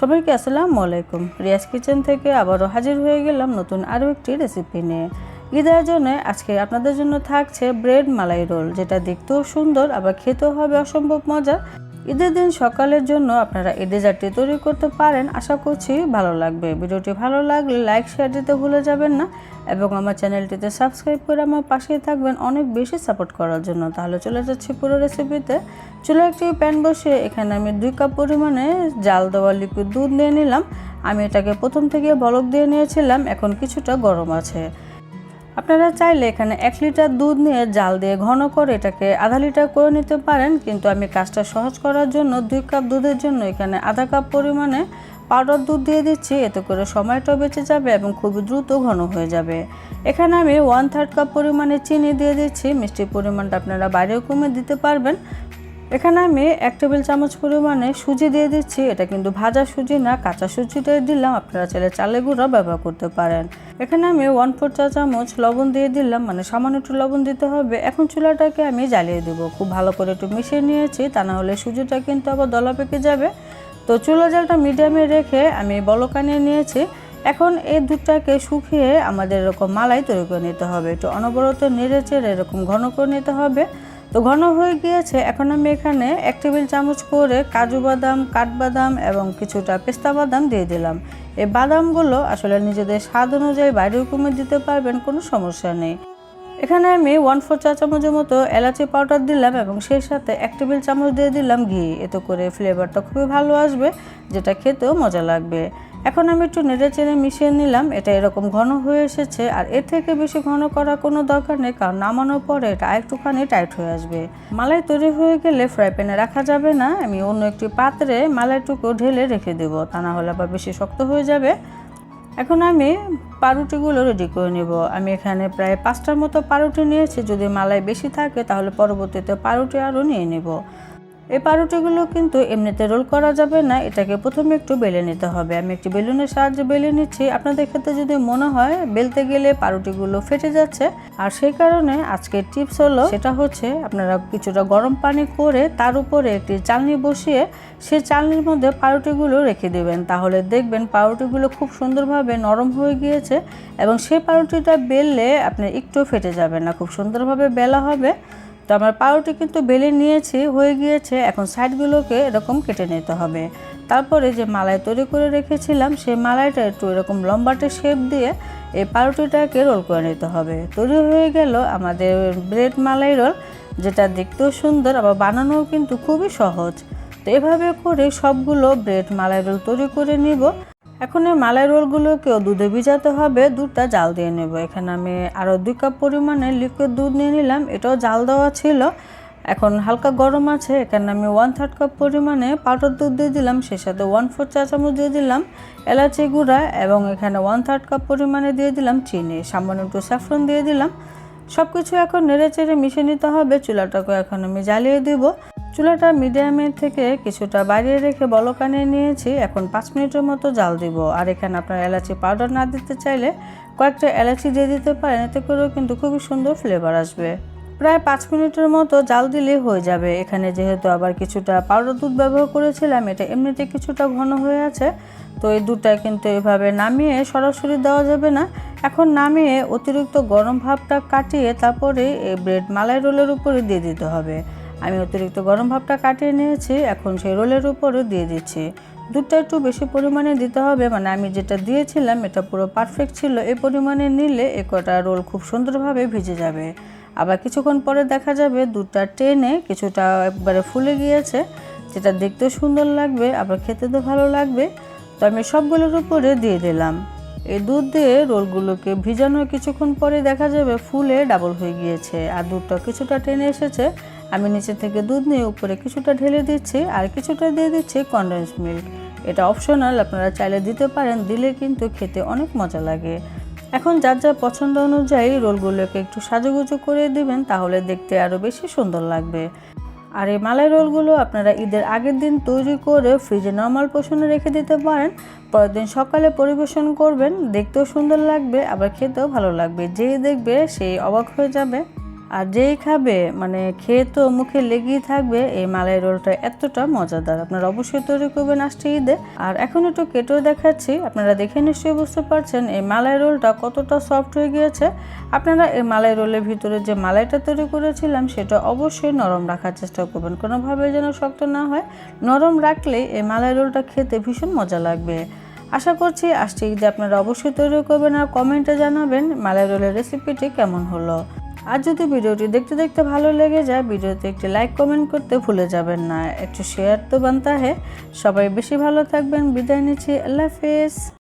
সবাইকে আসসালামু আলাইকুম। রিয়াজ কিচেন থেকে আবারও হাজির হয়ে গেলাম নতুন আরও একটি রেসিপি নিয়ে। ঈদের জন্য আজকে আপনাদের জন্য থাকছে ব্রেড মালাই রোল যেটা দেখতেও সুন্দর, আবার খেতেও হবে অসম্ভব মজা। ঈদের দিন সকালের জন্য আপনারা এই ডেজার্টটি তৈরি করতে পারেন। আশা করছি ভালো লাগবে। ভিডিওটি ভালো লাগলে লাইক, শেয়ার দিতে ভুলে যাবেন না এবং আমার চ্যানেলটিতে সাবস্ক্রাইব করে আমার পাশেই থাকবেন অনেক বেশি সাপোর্ট করার জন্য। তাহলে চলে যাচ্ছি পুরো রেসিপিতে। চুলো একটি প্যান বসিয়ে এখানে আমি দুই কাপ পরিমাণে জাল দেওয়া লিকুইড দুধ নিয়ে নিলাম। আমি এটাকে প্রথম থেকে বলক দিয়ে নিয়েছিলাম। এখন কিছুটা গরম আছে। আপনারা চাইলে এখানে এক লিটার দুধ নিয়ে জাল দিয়ে ঘন করে এটাকে আধা লিটার করে নিতে পারেন, কিন্তু আমি কাজটা সহজ করার জন্য দুই কাপ দুধের জন্য এখানে আধা কাপ পরিমাণে পাউডার দুধ দিয়ে দিচ্ছি। এতে করে সময়টাও বেঁচে যাবে এবং খুবই দ্রুত ঘন হয়ে যাবে। এখানে আমি ওয়ান থার্ড কাপ পরিমাণে চিনি দিয়ে দিচ্ছি। মিষ্টির পরিমাণটা আপনারা বাইরেও কমে দিতে পারবেন। এখানে আমি এক টেবিল চামচ পরিমাণে সুজি দিয়ে দিচ্ছি। এটা কিন্তু ভাজা সুজি না, কাঁচা সুজিটাই দিলাম। আপনারা চাইলে চালে গুঁড়ো ব্যবহার করতে পারেন। এখানে আমি ওয়ান ফোর চা চামচ লবণ দিয়ে দিলাম মানে সামান্য একটু লবণ দিতে হবে। এখন চুলাটাকে আমি জ্বালিয়ে দেবো। খুব ভালো করে একটু মিশিয়ে নিয়েছি, তা না হলে সুজিটা কিন্তু আবার দলা পেকে যাবে। তো চুলা জালটা মিডিয়ামে রেখে আমি বলকানিয়ে নিয়েছি। এখন এই দুধটাকে শুকিয়ে আমাদের এরকম মালাই তৈরি করে নিতে হবে। একটু অনবরত নেড়ে চেড়ে এরকম ঘন করে নিতে হবে। তো ঘন হয়ে গিয়েছে, এখন আমি এখানে এক টেবিল চামচ করে কাজু বাদাম, কাঠবাদাম এবং কিছুটা পেস্তা বাদাম দিয়ে দিলাম। এই বাদামগুলো আসলে নিজেদের স্বাদ অনুযায়ী বাইরেও কমে দিতে পারবেন কোনো সমস্যা নেই। এখানে আমি ওয়ান ফোর চা চামচের মতো এলাচি পাউডার দিলাম এবং সেই সাথে এক টেবিল চামচ দিয়ে দিলাম ঘি। এতে করে ফ্লেভারটা খুবই ভালো আসবে, যেটা খেতেও মজা লাগবে। এখন আমি একটু নেড়ে চেড়ে মিশিয়ে নিলাম, এটা এরকম ঘন হয়ে এসেছে আর এর থেকে বেশি ঘন করার কোনো দরকার নেই, কারণ নামানোর পরে এটা একটুখানি টাইট হয়ে আসবে। মালাই তৈরি হয়ে গেলে ফ্রাই প্যানে রাখা যাবে না, আমি অন্য একটি পাত্রে মালাইটুকু ঢেলে রেখে দেবো, তা না হলে আবার বেশি শক্ত হয়ে যাবে। এখন আমি পারুটিগুলো রেডি করে নেব। আমি এখানে প্রায় পাঁচটার মতো পারুটি নিয়েছি। যদি মালাই বেশি থাকে, তাহলে পরবর্তীতে পারুটি আরও নিয়ে নেব। এই পাউরুটিগুলো কিন্তু এমনিতে রোল করা যাবে না, এটাকে প্রথমে একটু বেলে নিতে হবে। আমি একটি বেলুনের সাহায্যে বেলে নিচ্ছি। আপনাদের ক্ষেত্রে যদি মনে হয়, বেলতে গেলে পাউরুটিগুলো ফেটে যাচ্ছে। আর সেই কারণে আজকের টিপস হলো, সেটা হচ্ছে আপনারা কিছুটা গরম পানি করে তার উপরে একটি চালনি বসিয়ে, সেই চালনির মধ্যে পাউরুটিগুলো রেখে দেবেন। তাহলে দেখবেন পাউরুটিগুলো খুব সুন্দরভাবে নরম হয়ে গিয়েছে এবং সেই পাউরুটিটা বেললে আপনি একটু ফেটে যাবে না। খুব সুন্দরভাবে বেলা হবে। তো আমার পাউরুটি কিন্তু বেলে নিয়েছি, হয়ে গিয়েছে। এখন সাইডগুলোকে এরকম কেটে নিতে হবে। তারপরে যে মালাই তৈরি করে রেখেছিলাম, সেই মালাইটা একটু এরকম লম্বাটে শেপ দিয়ে এই পাউরুটিটাকে রোল করে নিতে হবে। তৈরি হয়ে গেল আমাদের ব্রেড মালাই রোল, যেটা দেখতেও সুন্দর, আবার বানানোও কিন্তু খুবই সহজ। তো এভাবে করে সবগুলো ব্রেড মালাই রোল তৈরি করে নিব। এখন এই মালাই রোলগুলোকেও দুধে ভিজাতে হবে, দুধটা জাল দিয়ে নেব। এখানে আমি আরও দুই কাপ পরিমাণে লিকুইড দুধ নিয়ে নিলাম, এটাও জাল দেওয়া ছিল। এখন হালকা গরম আছে, এখানে আমি ওয়ান থার্ড কাপ পরিমাণে পাউডার দুধ দিয়ে দিলাম, সেই সাথে ওয়ান ফোর চা চামচ দিয়ে দিলাম এলাচি গুঁড়া, এবং এখানে ওয়ান থার্ড কাপ পরিমাণে দিয়ে দিলাম চিনি। সামান্য একটু স্যাফরন দিয়ে দিলাম। সব কিছু এখন নেড়ে চেড়ে মিশে নিতে হবে। চুলাটাকে এখন আমি জ্বালিয়ে দিব। চুলাটা মিডিয়ামের থেকে কিছুটা বাড়িয়ে রেখে বলকানে নিয়েছি। এখন পাঁচ মিনিটের মতো জাল দিব। আর এখানে আপনার এলাচি পাউডার না দিতে চাইলে কয়েকটা এলাচি দিয়ে দিতে পারেন। এতে করেও কিন্তু খুবই সুন্দর ফ্লেভার আসবে। প্রায় পাঁচ মিনিটের মতো জাল দিলেই হয়ে যাবে। এখানে যেহেতু আবার কিছুটা পাউডার দুধ ব্যবহার করেছিলাম, এটা এমনিতে কিছুটা ঘন হয়ে আছে। তো এই দুধটা কিন্তু এভাবে নামিয়ে সরাসরি দেওয়া যাবে না। এখন নামিয়ে অতিরিক্ত গরম ভাবটা কাটিয়ে তারপরে এই ব্রেড মালাই রোলের উপরে দিয়ে দিতে হবে। আমি অতিরিক্ত গরম ভাবটা কাটিয়ে নিয়েছি, এখন সেই রোলের উপরে দিয়ে দিচ্ছি। দুধটা একটু বেশি পরিমাণে দিতে হবে মানে আমি যেটা দিয়েছিলাম, এটা পুরো পারফেক্ট ছিল। এই পরিমাণে নিলে এ কটা রোল খুব সুন্দরভাবে ভিজে যাবে। আবার কিছুক্ষণ পরে দেখা যাবে দুধটা টেনে কিছুটা একবারে ফুলে গিয়েছে, যেটা দেখতে সুন্দর লাগবে, আবার খেতে তো ভালো লাগবে। তো আমি সবগুলোর উপরে দিয়ে দিলাম। এই দুধ দিয়ে রোলগুলোকে ভিজানো কিছুক্ষণ পরে দেখা যাবে ফুলে ডাবল হয়ে গিয়েছে। আর দুধটা কিছুটা টেনে এসেছে। আমি নিচে থেকে দুধ নিয়ে উপরে কিছুটা ঢেলে দিচ্ছি আর কিছুটা দিয়ে দিচ্ছি কন্ডেন্স মিল্ক এটা অপশনাল আপনারা চাইলে দিতে পারেন, দিলে কিন্তু খেতে অনেক মজা লাগে। এখন যার যার পছন্দ অনুযায়ী রোলগুলোকে একটু সাজুগুজু করে দিবেন, তাহলে দেখতে আরও বেশি সুন্দর লাগবে। আর এই মালাই রোলগুলো আপনারা ঈদের আগের দিন তৈরি করে ফ্রিজে নর্মাল পোষণে রেখে দিতে পারেন। পরের দিন সকালে পরিবেশন করবেন, দেখতেও সুন্দর লাগবে, আবার খেতেও ভালো লাগবে। যেই দেখবে সেই অবাক হয়ে যাবে। আর যেই খাবে মানে খেয়ে তো মুখে লেগেই থাকবে, এই মালাই রোলটা এতটা মজাদার। আপনারা অবশ্যই তৈরি করবেন আসছে ঈদে। আর এখন একটু কেটেও দেখাচ্ছি, আপনারা দেখে নিশ্চয়ই বুঝতে পারছেন এই মালাই রোলটা কতটা সফট হয়ে গিয়েছে। আপনারা এই মালাই রোলের ভিতরে যে মালাইটা তৈরি করেছিলাম, সেটা অবশ্যই নরম রাখার চেষ্টা করবেন। কোনোভাবে যেন শক্ত না হয়, নরম রাখলেই এই মালাই রোলটা খেতে ভীষণ মজা লাগবে। আশা করছি আসছে ঈদে আপনারা অবশ্যই তৈরি করবেন আর কমেন্টে জানাবেন মালাই রোলের রেসিপিটি কেমন হলো। আর যদি ভিডিওটি দেখতে দেখতে ভালো লেগে যায়, ভিডিওতে একটি লাইক কমেন্ট করতে ভুলে যাবেন না। একটু শেয়ার তো বানতা হে সবাই বেশি ভালো থাকবেন। বিদায় নিচ্ছি। আল্লাহ হাফেজ।